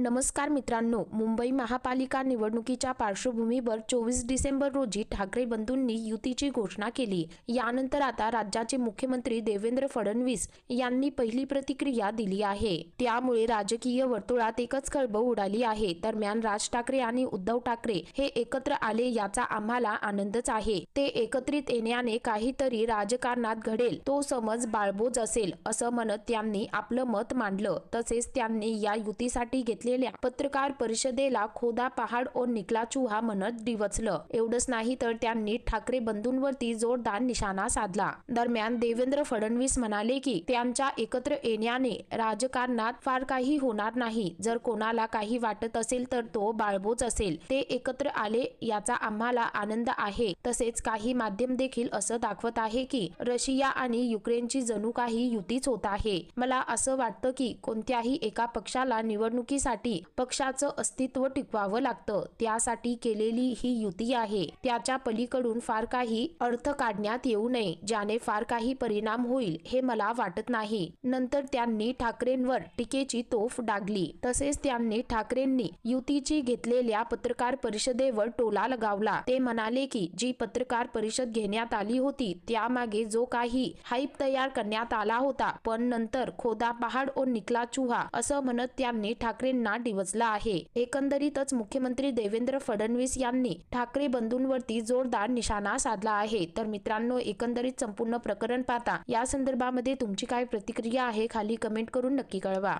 नमस्कार मित्रांनो मुंबई महापालिका निवडणुकीच्या पार्श्वभूमीवर चोवीस डिसेंबर रोजी ठाकरे बंधूंनी युतीची घोषणा केली. यानंतर आता राज्याचे मुख्यमंत्री देवेंद्र फडणवीस यांनी पहिली प्रतिक्रिया दिली आहे. त्यामुळे राजकीय वर्तुळात एकच खळबळ उडाली आहे. दरम्यान राज ठाकरे आणि उद्धव ठाकरे हे एकत्र आले याचा आम्हाला आनंदच आहे. ते एकत्रित येण्याने काहीतरी राजकारणात घडेल तो समज बाळबोज असेल असं म्हणत त्यांनी आपलं मत मांडलं. तसेच त्यांनी या युतीसाठी घेतले घेतलेल्या पत्रकार परिषदेला खोदा पहाड और निकला चुहा म्हणत डिवचलं. एवढंच नाही तर त्यांनी ठाकरे बंधूंवरती जोरदार निशाणा साधला. दरम्यान देवेंद्र फडणवीस म्हणाले की त्यांच्या एकत्र येण्याने राजकारणात फार काही होणार नाही. जर कोणाला काही वाटत असेल तर तो बाळबोच असेल. ते एकत्र आले याचा आम्हाला आनंद आहे. तसेच काही माध्यम देखील असं दाखवत आहे की रशिया आणि युक्रेनची जणू काही युतीच होत आहे. मला असं वाटतं की कोणत्याही एका पक्षाला निवडणुकीसाठी पक्षाचं अस्तित्व टिकवावं लागतं. त्यासाठी केलेली ही युती आहे. त्याच्या पलीकडून फार काही अर्थ काढण्यात येऊ नये ज्याने फार काही परिणाम होईल हे मला वाटत नाही. नंतर त्यांनी ठाकरेंवर टीकेची तोफ डागली. तसेच त्यांनी ठाकरेंनी युतीची घेतलेल्या पत्रकार परिषदेवर टोला लगावला. ते म्हणाले की जी पत्रकार परिषद घेण्यात आली होती त्यामागे जो काही हाईप तयार करण्यात आला होता पण नंतर खोदा पहाड ओ निकला चुहा असं म्हणत त्यांनी ठाकरेंना डिवचला आहे. एकंदरीतच मुख्यमंत्री देवेंद्र फडणवीस यांनी ठाकरे बंधूंवरती जोरदार निशाणा साधला आहे. तर मित्रांनो एकंदरीत संपूर्ण प्रकरण पाहता या संदर्भामध्ये तुमची काय प्रतिक्रिया आहे खाली कमेंट करून नक्की कळवा.